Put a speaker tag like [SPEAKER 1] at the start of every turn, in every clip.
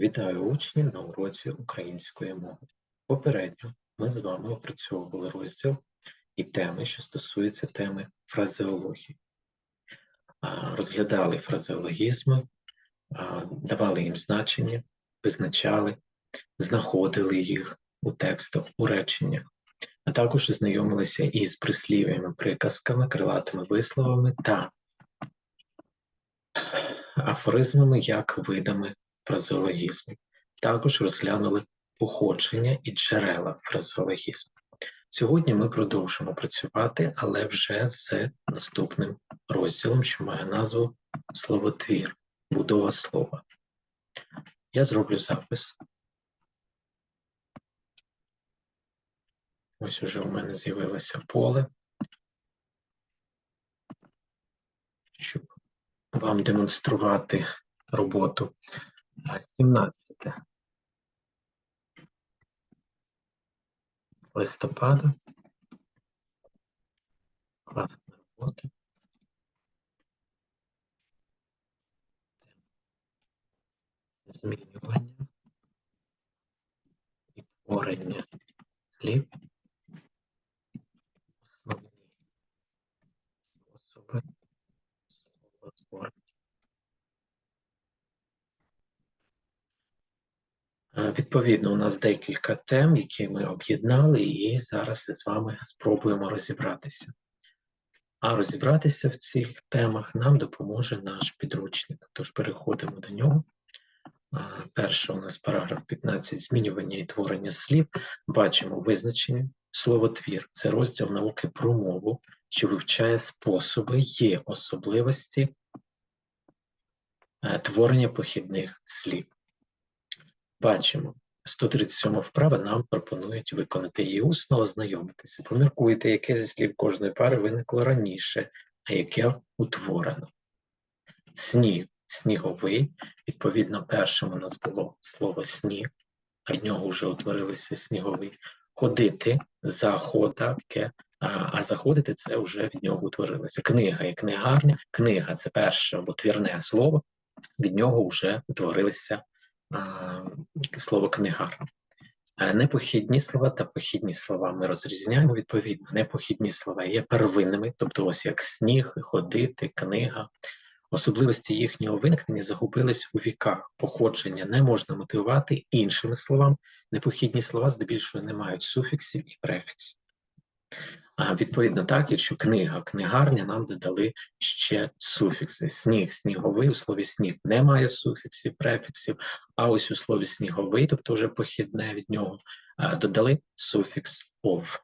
[SPEAKER 1] Вітаю учнів на уроці української мови. Попередньо ми з вами опрацьовували розділ і теми, що стосуються теми фразеології. Розглядали фразеологізми, давали їм значення, визначали, знаходили їх у текстах, у реченнях, а також знайомилися із прислів'ями, приказками, крилатими висловами та афоризмами як видами фразеологізму. Також розглянули походження і джерела фразеологізму. Сьогодні ми продовжимо працювати, але вже з наступним розділом, що має назву словотвір, будова слова. Я зроблю запис. Ось уже у мене з'явилося поле, щоб вам демонструвати роботу. 17 листопада. Класна робота. Змінювання і творення слів. Основні способи словотворення. Е, Відповідно, у нас декілька тем, які ми об'єднали, і зараз з вами спробуємо розібратися. А розібратися в цих темах нам допоможе наш підручник. Тож переходимо до нього. Перше у нас параграф 15 змінювання і творення слів. Бачимо визначення. Словотвір це розділ науки про мову, що вивчає способи, є особливості е, творення похідних слів. Бачимо, 137 вправа нам пропонують виконати її усно, ознайомитися. Поміркуйте, яке зі слів кожної пари виникло раніше, а яке утворено. Сніг, сніговий. Відповідно, першим у нас було слово сніг, а в нього вже утворилося сніговий. Ходити, заходаке, а, заходити це вже від нього утворилося. Книга і книгарня. Книга це перше або твірне слово, від нього вже утворилося слово книгарня. Е, Непохідні слова та похідні слова ми розрізняємо відповідно. Непохідні слова є первинними, тобто ось як сніг, ходити, книга. Особливості їхнього виникнення загубились у віках. Походження не можна мотивувати іншими словами. Непохідні слова здебільшого не мають суфіксів і префіксів. Відповідно, так, якщо книга, книгарня нам додали ще суфікси. Сніг, сніговий у слові сніг не має суфіксів, префіксів, а ось у слові сніговий, тобто вже похідне від нього, додали суфікс ов.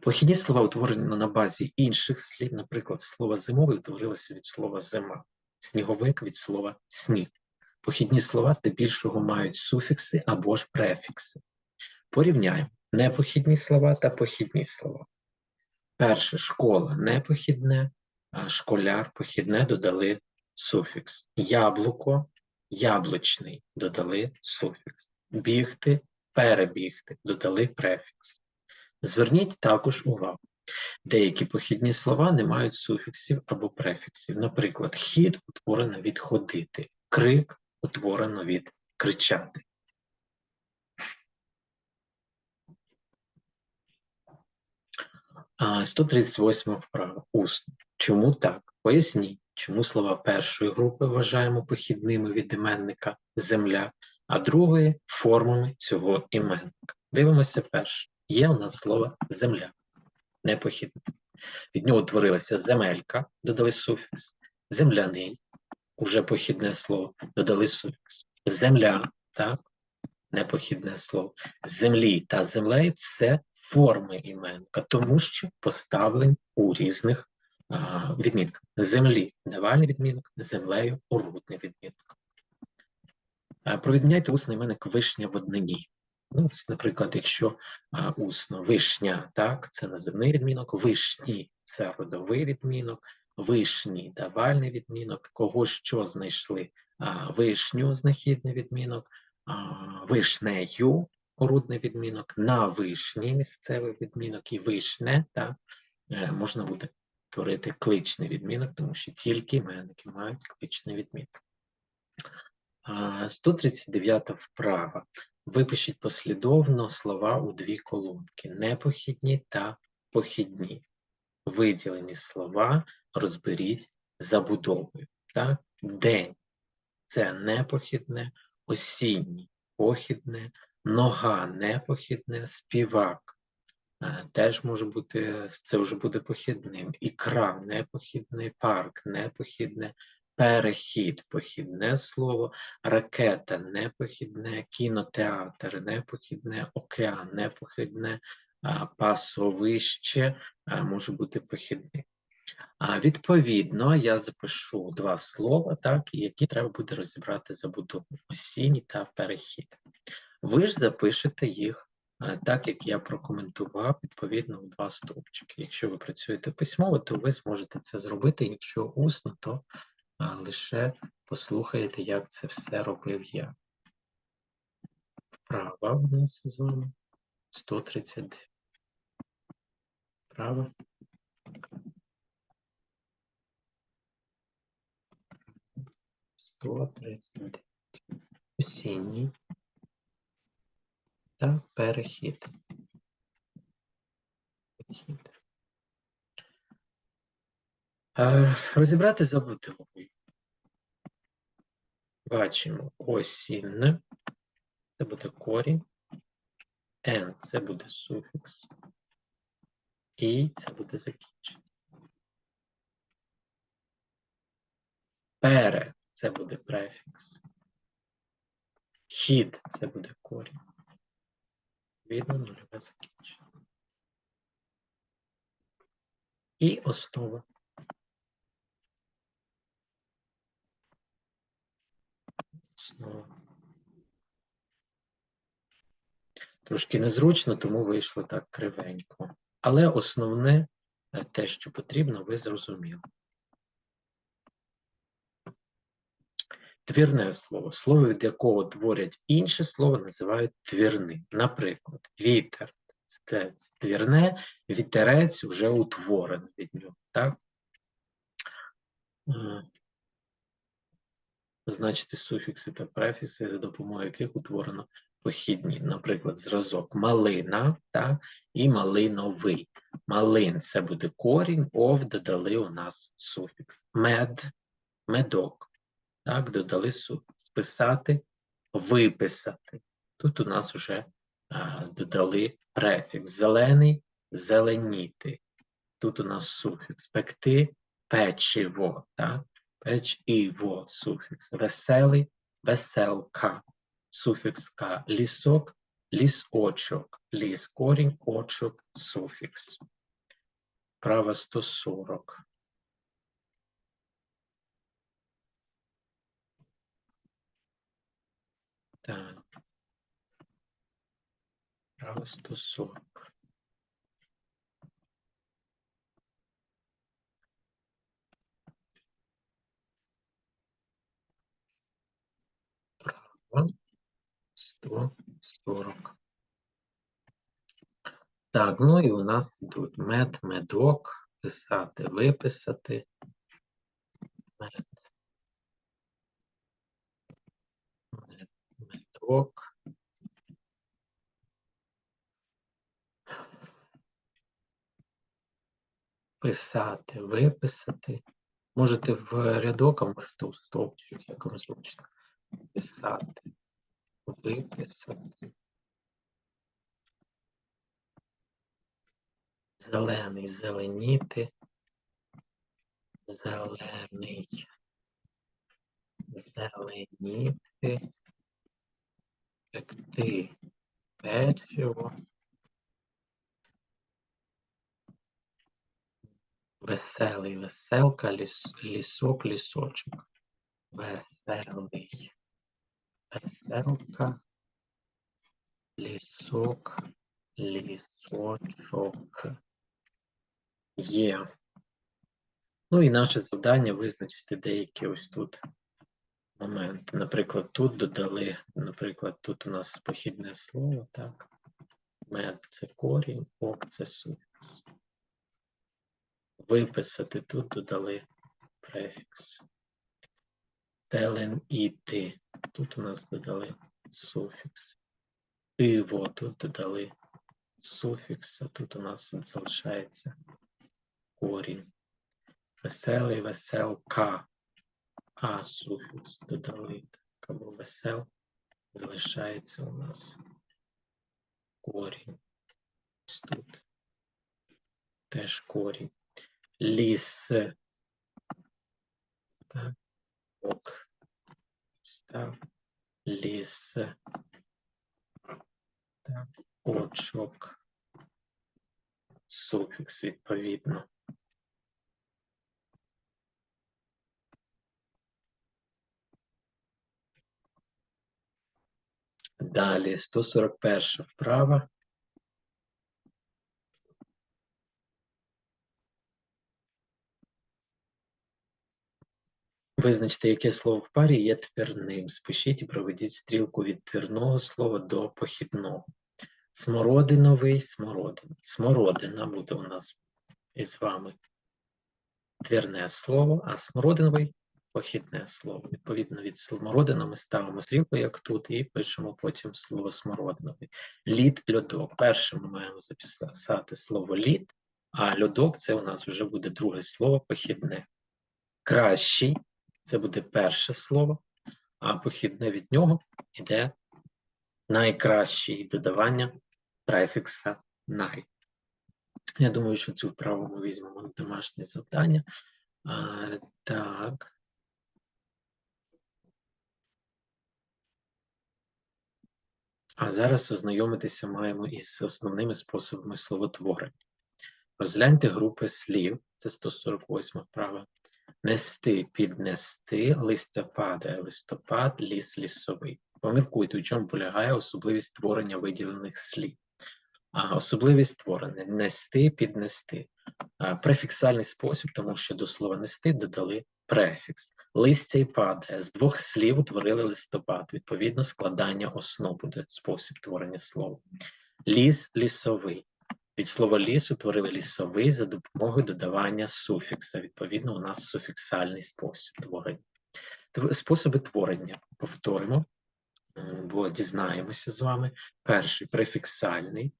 [SPEAKER 1] Похідні слова утворені на базі інших слів, наприклад, слово зимовий утворилося від слова зима, сніговик від слова сніг. Похідні слова здебільшого мають суфікси або ж префікси. Порівняємо непохідні слова та похідні слова. Перше школа непохідне, а школяр похідне додали суфікс. Яблуко яблучний додали суфікс. Бігти перебігти додали префікс. Зверніть також увагу. Деякі похідні слова не мають суфіксів або префіксів. Наприклад, хід утворено від ходити, крик утворено від кричати. 138 вправа. Усно. Чому так? Поясніть, чому слова першої групи вважаємо похідними від іменника земля, а другої формами цього іменника. Дивимося перше. Є у нас слово земля, непохідне. Від нього утворилася земелька, додали суфікс, земляний, уже похідне слово, додали суфікс. Земля, так, непохідне слово. Землі та землею це форми іменника, тому що поставлені у різних а, відмінках. Землі давальний відмінок, землею урудний відмінок. А, Провідміняйте усний іменник вишня в однині. Ну, наприклад, якщо а, усно вишня, так, це називний відмінок, вишні це родовий відмінок, вишні давальний відмінок, кого що знайшли, а, вишню знахідний відмінок, а, вишнею орудний відмінок, на вишні місцевий відмінок і вишне, так, е, можна буде творити кличний відмінок, тому що тільки іменники мають кличний відмінок. А, 139 вправа. Випишіть послідовно слова у дві колонки: непохідні та похідні. Виділені слова розберіть забудовою. Так? День це непохідне, осінній похідне, нога непохідне, співак. е, Теж може бути, це вже буде похідним. Ікра непохідний, парк непохідне, перехід похідне слово, ракета непохідне, кінотеатр непохідне, океан непохідне, а, пасовище може бути похідним. А відповідно, я запишу два слова, так, які треба буде розібрати забудову осінній та перехід. Ви ж запишете їх е, так, як я прокоментував, відповідно у два стовпчики. Якщо ви працюєте письмово, то ви зможете це зробити. Якщо усно, то е, лише послухаєте, як це все робив я. Вправа у нас з вами 139. Вправа. Осінній та перехід. Е, Розібрати забудовою. Бачимо осінне, це буде корінь, Н це буде суфікс, І це буде закінчення. Пере це буде префікс. Хід це буде корінь. Відно нульове закінчення. І основа. Основа. Трошки незручно, тому вийшло так кривенько. Але основне, те, що потрібно, ви зрозуміли. Твірне слово. Слово, від якого творять інше слово, називають твірним. Наприклад, вітер це твірне, вітерець вже утворений від нього. Так? Е, Позначити суфікси та префікси, за допомогою яких утворено похідні. Наприклад, зразок малина так, і малиновий. Малин це буде корінь, ов додали у нас суфікс. Мед, медок. Так, додали суфікс. Писати, виписати. Тут у нас вже а, додали префікс. Зелений, зеленіти. Тут у нас суфікс. Пекти, печиво. Так? Печиво, суфікс. Веселий, веселка. Суфікс К. Лісок, лісочок. Ліс, корінь, очок, суфікс. Право 140. Так. Право 140. Право 140. Так, ну і у нас тут мед, медок, писати, виписати. Мед, мед, медок. Писати, виписати. Можете в рядок, а можете у стовпчик, як вам зручно. Писати, виписати. Зелений, зеленіти. Зелений. Зеленіти. Пекти печиво. Веселий, веселка, ліс, лісок, лісочок. Веселий. Веселка. Лісок, лісочок. Є. Ну і наше завдання визначити деякі ось тут моменти. Наприклад, тут додали, наприклад, тут у нас похідне слово, так. Мед це корінь, ок це суфікс. Виписати тут додали префікс. Телен іти. Тут у нас додали суфікс. Диво тут додали суфікс, а тут у нас залишається корінь. Веселий, веселка. А суфікс додали так, або весел. Залишається у нас корінь. Ось тут. Теж корінь. Ліс. Так. Ок. Став. Ліс. Так. Очок. Суфікс відповідно. Далі 141 вправа. Визначте, яке слово в парі є твірним. Спишіть і проведіть стрілку від твірного слова до похідного. Смородиновий, смородина. Смородина буде у нас із вами твірне слово, а смородиновий похідне слово. Відповідно від смородина ми ставимо стрілку, як тут, і пишемо потім слово смородиновий. Лід, льодок. Перше ми маємо записати слово лід, а льодок це у нас вже буде друге слово похідне. Кращий це буде перше слово, а похідне від нього йде найкращий додавання префікса най. Я думаю, що цю вправу ми візьмемо на домашнє завдання. А, так. А зараз ознайомитися маємо із основними способами словотворення. Розгляньте групи слів, це 148 вправа. Нести, піднести, листя падає, листопад, ліс, лісовий. Поміркуйте, у чому полягає особливість створення виділених слів. А особливість створення нести, піднести. Префіксальний спосіб, тому що до слова нести додали префікс. Листя і падає. З двох слів утворили листопад. Відповідно, складання основ буде спосіб творення слова. Ліс, лісовий. Від слова ліс утворили лісовий за допомогою додавання суфікса. Відповідно, у нас суфіксальний спосіб творення. Способи творення повторимо, бо дізнаємося з вами. Перший префіксальний,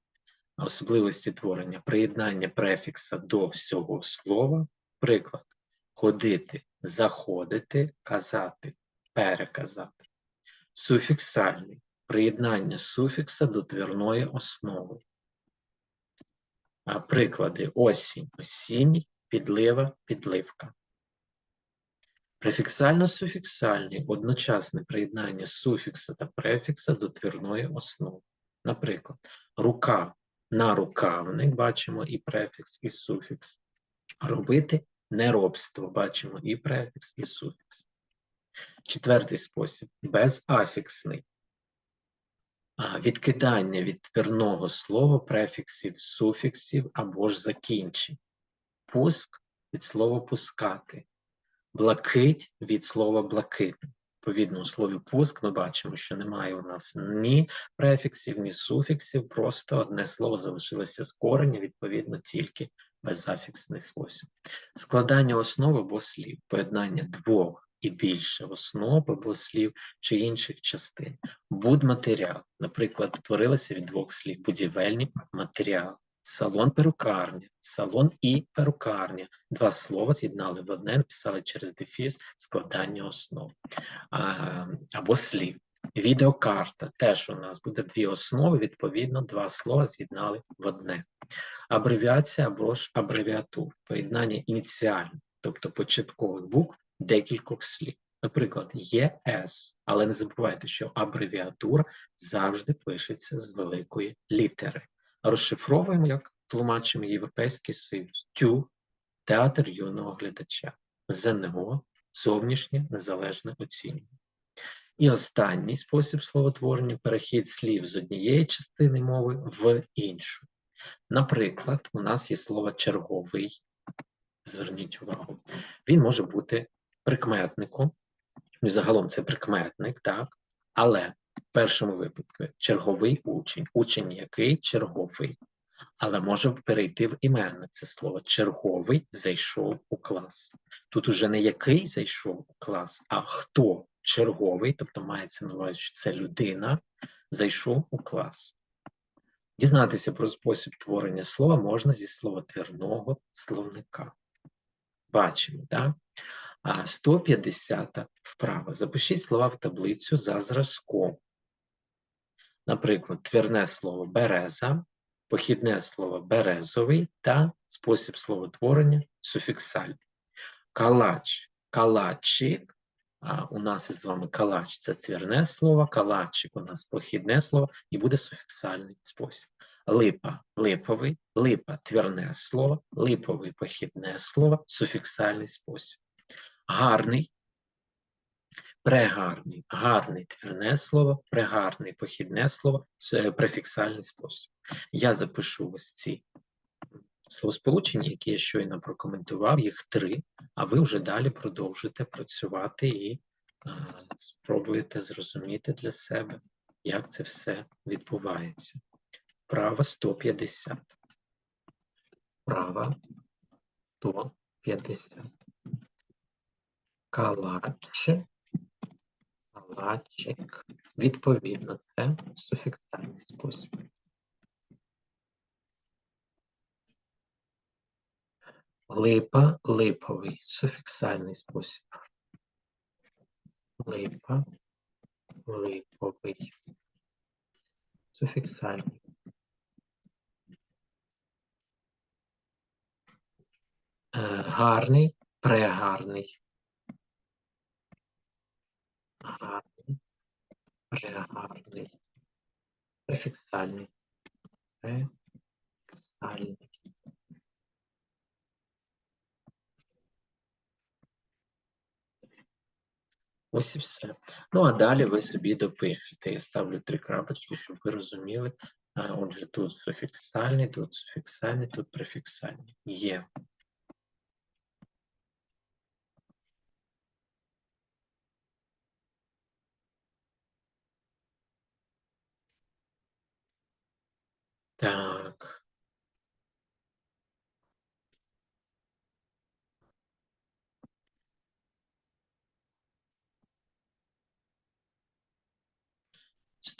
[SPEAKER 1] особливості творення, приєднання префікса до всього слова. Приклад: ходити, заходити, казати, переказати. Суфіксальний приєднання суфікса до твірної основи. Приклади осінь, осінній, підлива, підливка. Префіксально-суфіксальний одночасне приєднання суфікса та префікса до твірної основи. Наприклад, рука на рукавник бачимо і префікс, і суфікс. Робити неробство бачимо і префікс, і суфікс. Четвертий спосіб безафіксний. Відкидання від твірного слова префіксів, суфіксів або ж закінчень. Пуск від слова пускати. Блакить від слова блакитний. Відповідно, у слові пуск ми бачимо, що немає у нас ні префіксів, ні суфіксів, просто одне слово залишилося з кореня, відповідно, тільки безафіксний спосіб. Складання основ або слів, поєднання двох і більше основ або слів чи інших частин. Будматеріал, наприклад, творилося від двох слів будівельний матеріал, салон перукарня, салон і перукарня. Два слова з'єднали в одне, написали через дефіс складання основ а, або слів. Відеокарта теж у нас буде дві основи, відповідно, два слова з'єднали в одне. Абревіація або ж абревіатур, поєднання ініціальних, тобто початкових букв декількох слів. Наприклад, ЄС, але не забувайте, що абревіатура завжди пишеться з великої літери. Розшифровуємо, як тлумачимо Європейський Союз, ТЮ, театр юного глядача, ЗНО, зовнішнє незалежне оцінювання. І останній спосіб словотворення перехід слів з однієї частини мови в іншу. Наприклад, у нас є слово черговий. Зверніть увагу, він може бути прикметником, і загалом це прикметник, так, але в першому випадку черговий учень, учень який черговий, але може перейти в іменник це слово. Черговий зайшов у клас. Тут уже не який зайшов у клас, а хто черговий, тобто мається на увазі, що це людина, зайшов у клас. Дізнатися про спосіб творення слова можна зі словотвірного словника. Бачимо, так? А 150 вправа. Запишіть слова в таблицю за зразком. Наприклад, твірне слово береза, похідне слово березовий та спосіб словотворення суфіксальний. Калач, калачик. У нас із вами калач це твірне слово, калачик у нас похідне слово і буде суфіксальний спосіб. Липа липовий, липа твірне слово, липовий похідне слово, суфіксальний спосіб. Гарний, прегарний, гарний твірне слово, прегарний похідне слово, префіксальний спосіб. Я запишу ось ці словосполучення, які я щойно прокоментував, їх три, а ви вже далі продовжуєте працювати і а, спробуєте зрозуміти для себе, як це все відбувається. Права 150. Права 150. Калач, калачик. Відповідно, це суфіксальний спосіб. Липа, липовий, суфіксальний спосіб. Липа, липовий, суфіксальний. Е, Гарний, прегарний. Гарний, прегарний, префіксальний. Префіксальний. Ось і все. Ну, а далі ви собі допишете. Я ставлю три крапочки, щоб ви розуміли. Отже, тут суфіксальний, тут суфіксальний, тут префіксальний. Є. Так.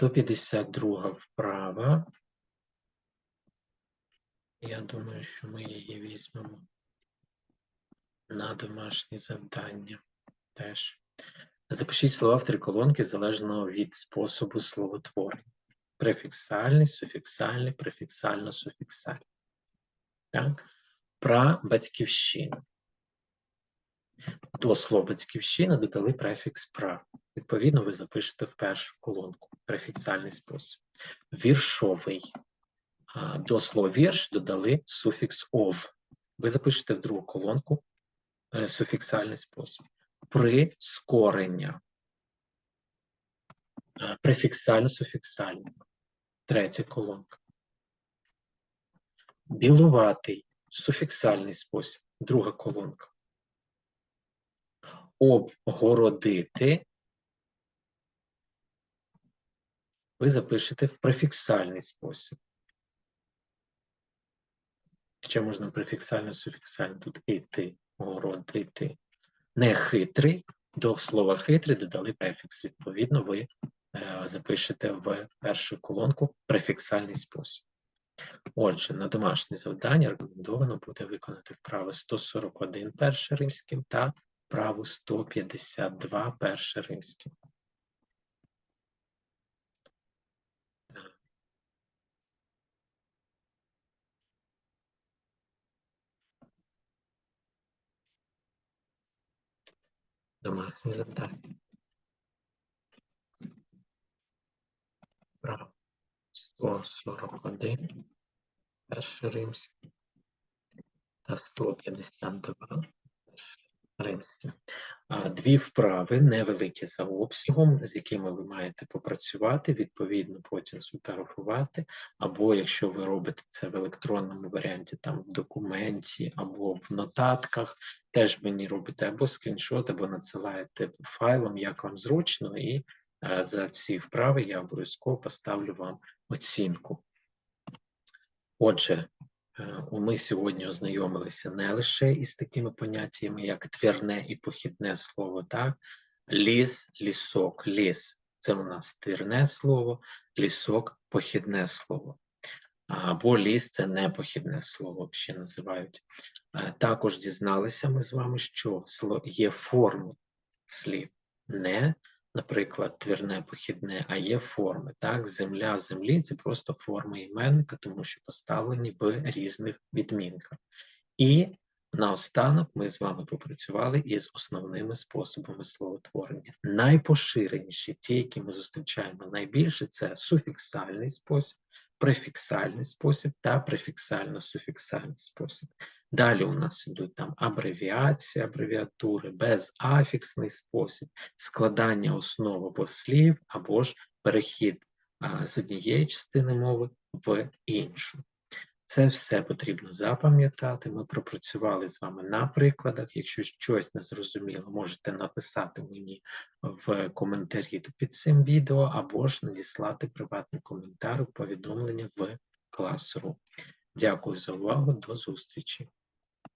[SPEAKER 1] Сто п'ятдесят друга вправа. Я думаю, що ми її візьмемо на домашні завдання теж. Запишіть слова в три колонки залежно від способу словотворення. Префіксальний, суфіксальний, префіксально-суфіксальний. Так? Про батьківщину. До слова батьківщина додали префікс пра. Відповідно, ви запишете в першу колонку префіксальний спосіб. Віршовий. До слова вірш додали суфікс ов. Ви запишете в другу колонку е, суфіксальний спосіб. Прискорення. Е, Префіксально-суфіксальний. Третя колонка. Білуватий. Суфіксальний спосіб. Друга колонка. Обгородити. Ви запишете в префіксальний спосіб. Ще можна префіксально-суфіксально. Тут іти, городити. Не хитрий. До слова хитрий додали префікс. Відповідно, ви е, запишете в першу колонку префіксальний спосіб. Отже, на домашнє завдання рекомендовано буде виконати вправи 141 перше римським та вправу 152 перше римським. Так. Домашнє завдання. Вправа 141 перше римське та 152 перше Дві вправи невеликі за обсягом, з якими ви маєте попрацювати, відповідно потім сфотографувати, або якщо ви робите це в електронному варіанті, там в документі або в нотатках, теж мені робите або скріншот, або надсилаєте файлом, як вам зручно, і е, за ці вправи я обов'язково поставлю вам оцінку. Отже, ми сьогодні ознайомилися не лише із такими поняттями, як твірне і похідне слово, так, Ліс, лісок, ліс це у нас твірне слово, лісок похідне слово. Або ліс це непохідне слово, ще називають. Е, Також дізналися ми з вами, що є форми слів. Не, наприклад, твірне похідне, а є форми. Так, земля, землі це просто форми іменника, тому що поставлені в різних відмінках. І наостанок ми з вами попрацювали із основними способами словотворення. Найпоширеніші, ті, які ми зустрічаємо найбільше, це суфіксальний спосіб, префіксальний спосіб та префіксально-суфіксальний спосіб. Далі у нас йдуть там абревіації, абревіатури, безафіксний спосіб, складання основ або слів, або ж перехід з однієї частини мови в іншу. Це все потрібно запам'ятати. Ми пропрацювали з вами на прикладах. Якщо щось не зрозуміло, можете написати мені в коментарі під цим відео, або ж надіслати приватний коментар у повідомлення в Classroom. Дякую за увагу, до зустрічі!